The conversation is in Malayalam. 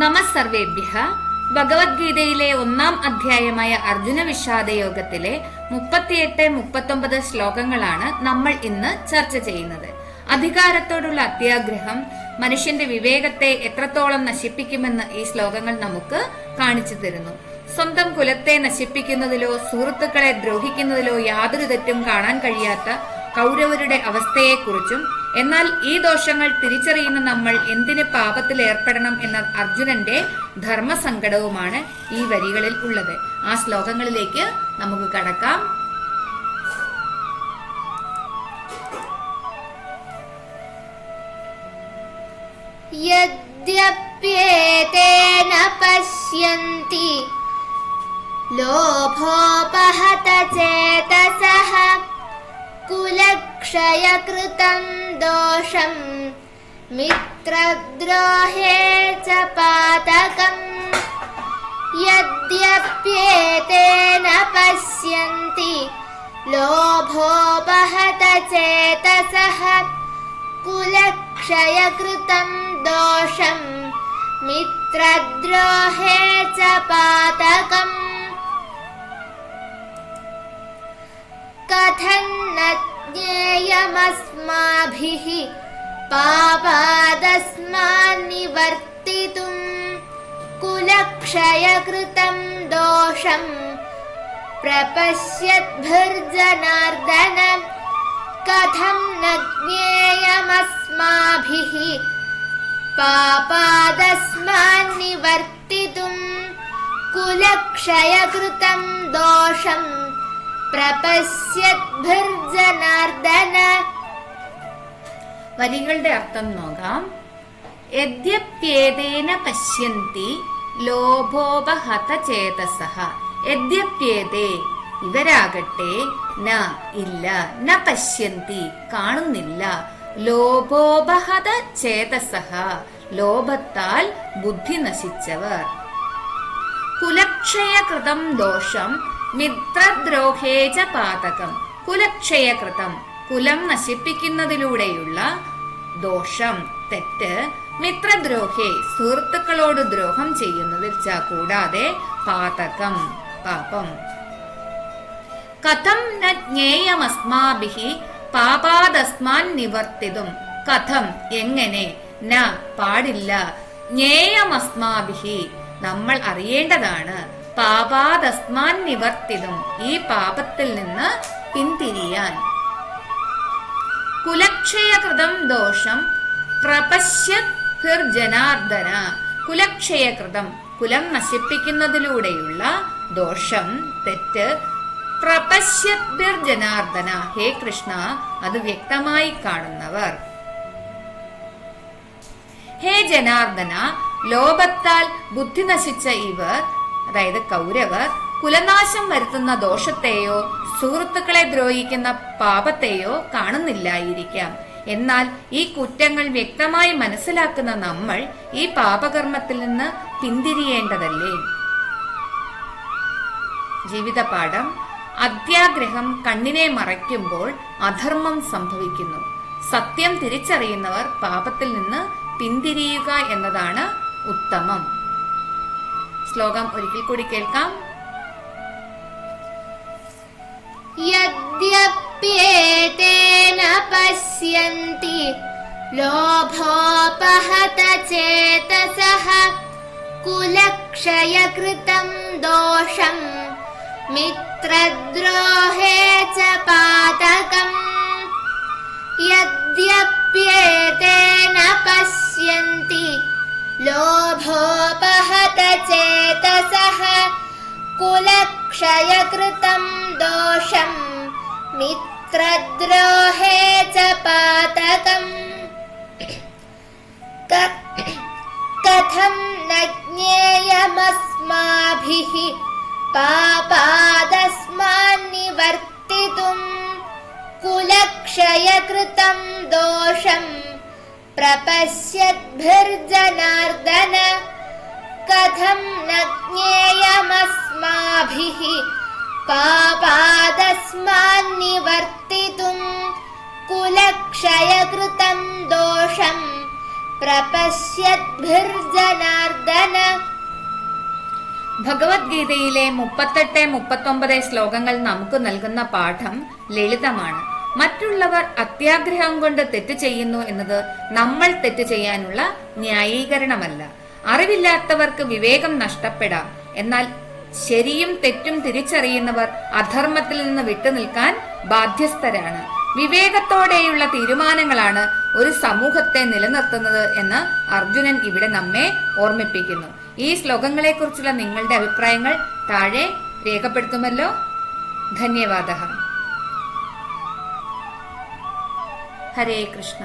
നമസർവേഭ്യ ഭഗവത്ഗീതയിലെ ഒന്നാം അധ്യായമായ അർജുന വിഷാദ യോഗത്തിലെ മുപ്പത്തിയെട്ട് മുപ്പത്തൊമ്പത് ശ്ലോകങ്ങളാണ് നമ്മൾ ഇന്ന് ചർച്ച ചെയ്യുന്നത്. അധികാരത്തോടുള്ള അത്യാഗ്രഹം മനുഷ്യന്റെ വിവേകത്തെ എത്രത്തോളം നശിപ്പിക്കുമെന്ന് ഈ ശ്ലോകങ്ങൾ നമുക്ക് കാണിച്ചു തരുന്നു. സ്വന്തം കുലത്തെ നശിപ്പിക്കുന്നതിലോ സുഹൃത്തുക്കളെ ദ്രോഹിക്കുന്നതിലോ യാതൊരു തെറ്റും കാണാൻ കഴിയാത്ത കൗരവരുടെ അവസ്ഥയെക്കുറിച്ചും എന്നാൽ ഈ ദോഷങ്ങൾ തിരിച്ചറിയുന്ന നമ്മൾ എന്തിന് പാപത്തിൽ ഏർപ്പെടണം എന്ന അർജുനന്റെ ധർമ്മസങ്കടവുമാണ് ഈ വരികളിൽ ഉള്ളത്. ആ ശ്ലോകങ്ങളിലേക്ക് നമുക്ക് കടക്കാം. യദ്യപ്യേതേന പശ്യന്തി ലോഭോപഹത ചേ कुलक्षयकृतं दोषम् मित्रद्रोहे च पातकम् यद्यप्येतेन पश्यन्ति लोभोपहत चेतसः। कुलक्षयकृतं दोषम् मित्रद्रोहे च पातकम्। कथन्न पापादस्मान्निवर्तितुम् कुलक्षयकृतं दोषम् प्रपश्यद्भिर्जनार्दन कथं न ज्ञेयमस्माभिः पापादस्मान्निवर्तितुम् कुलक्षयकृतं दोषम् പ്രപശ്യദ്ഭിർജനാർദ്ദന വരികളുടെ അർത്ഥം നോക്കാം. യദ്യപ്യേതേന പശ്യന്തി ലോഭോപഹത ചേതസഹ യദ്യപ്യേതേ ഇവരാകട്ടെ ന ഇല്ല ന പശ്യന്തി കാണുന്നില്ല. ലോഭോപഹത ചേതസഹ ലോഭത്താൽ ബുദ്ധി നശിച്ചവർ. കുലക്ഷയകൃതം ദോഷം മിത്രദ്രോഹേജ പാതകം. കുലക്ഷയകൃതം. കുലം നശിപ്പിക്കുന്നതിലൂടെയുള്ള ദോഷം. തെറ്റ്. മിത്രദ്രോഹേ സുഹൃത്തുക്കളോട് ദ്രോഹം ചെയ്യുന്നതിൽ കൂടാതെ പാതകം. പാപം. കഥം ന പാപാദസ്മാൻ നിവർത്തിതും. കഥം എങ്ങനെ? ന പാടില്ല. ജ്ഞേയമസ്മാഭിഹി നമ്മൾ അറിയേണ്ടതാണ്. പാപാദസ്മാൻ നിവർത്തിതും ഈ പാപത്തിൽ നിന്ന് പിന്തിരിയാൻ. കുലക്ഷയകൃതം ദോഷം പ്രപശ്യർജനാർദ്ദന കുലക്ഷയകൃതം കുലം നശിപ്പിക്കുന്നതിലൂടെയുള്ള ദോഷം തെറ്റ് പ്രപശ്യർജനാർദ്ദന ഹേ കൃഷ്ണ അത് വ്യക്തമായി കാണുന്നവർ. ഹേ ജനാർദ്ദന ലോപത്താൽ ബുദ്ധി നശിച്ച ഇവർ അതായത് കൗരവർ കുലനാശം വരുത്തുന്ന ദോഷത്തെയോ സുഹൃത്തുക്കളെ ദ്രോഹിക്കുന്ന പാപത്തെയോ കാണുന്നില്ലായിരിക്കാം. എന്നാൽ ഈ കുറ്റങ്ങൾ വ്യക്തമായി മനസ്സിലാക്കുന്ന നമ്മൾ ഈ പാപകർമ്മത്തിൽ നിന്ന് പിന്തിരിയേണ്ടതല്ലേ? ജീവിതപാഠം. അത്യാഗ്രഹം കണ്ണിനെ മറയ്ക്കുമ്പോൾ അധർമ്മം സംഭവിക്കുന്നു. സത്യം തിരിച്ചറിയുന്നവർ പാപത്തിൽ നിന്ന് പിന്തിരിയുക എന്നതാണ് ഉത്തമം. ശ്ലോകം ഒരിക്കൽ കൂടി കേൾക്കാം यद्यप्येतेन पश्यन्ति लोभोपहत चेतसः कुलक्षयकृतं दोषम् मित्रद्रोहे च पातकम् यद्यप्येतेन पश्यन्ति लोभोपहत चेतसः कुलक्षयकृतं दोषम् मित्रद्रोहे च पातकम्। क- कथं न ज्ञेयमस्माभिः पापादस्मान्निवर्तितुम् कुलक्षयकृतं दोषम् प्रपश्यद्भिर्जनार्दन कथं न ज्ञेयमस्माभिः पापादस्मान्निवर्तितुम् कुलक्षयकृतं दोषम् प्रपश्यद्भिर्जनार्दन ഭഗവത്ഗീതയിലെ മുപ്പത്തെട്ട് മുപ്പത്തൊമ്പത് ശ്ലോകങ്ങൾ നമുക്ക് നൽകുന്ന പാഠം ലളിതമാണ് മറ്റുള്ളവർ അത്യാഗ്രഹം കൊണ്ട് തെറ്റ് ചെയ്യുന്നു എന്നത് നമ്മൾ തെറ്റ് ചെയ്യാനുള്ള ന്യായീകരണമല്ല. അറിവില്ലാത്തവർക്ക് വിവേകം നഷ്ടപ്പെടാം. എന്നാൽ ശരിയും തെറ്റും തിരിച്ചറിയുന്നവർ അധർമ്മത്തിൽ നിന്ന് വിട്ടുനിൽക്കാൻ ബാധ്യസ്ഥരാണ്. വിവേകത്തോടെയുള്ള തീരുമാനങ്ങളാണ് ഒരു സമൂഹത്തെ നിലനിർത്തുന്നത് എന്ന് അർജുനൻ ഇവിടെ നമ്മെ ഓർമ്മിപ്പിക്കുന്നു. ഈ ശ്ലോകങ്ങളെക്കുറിച്ചുള്ള നിങ്ങളുടെ അഭിപ്രായങ്ങൾ താഴെ രേഖപ്പെടുത്തുമല്ലോ. ധന്യവാദ ഹരേ കൃഷ്ണ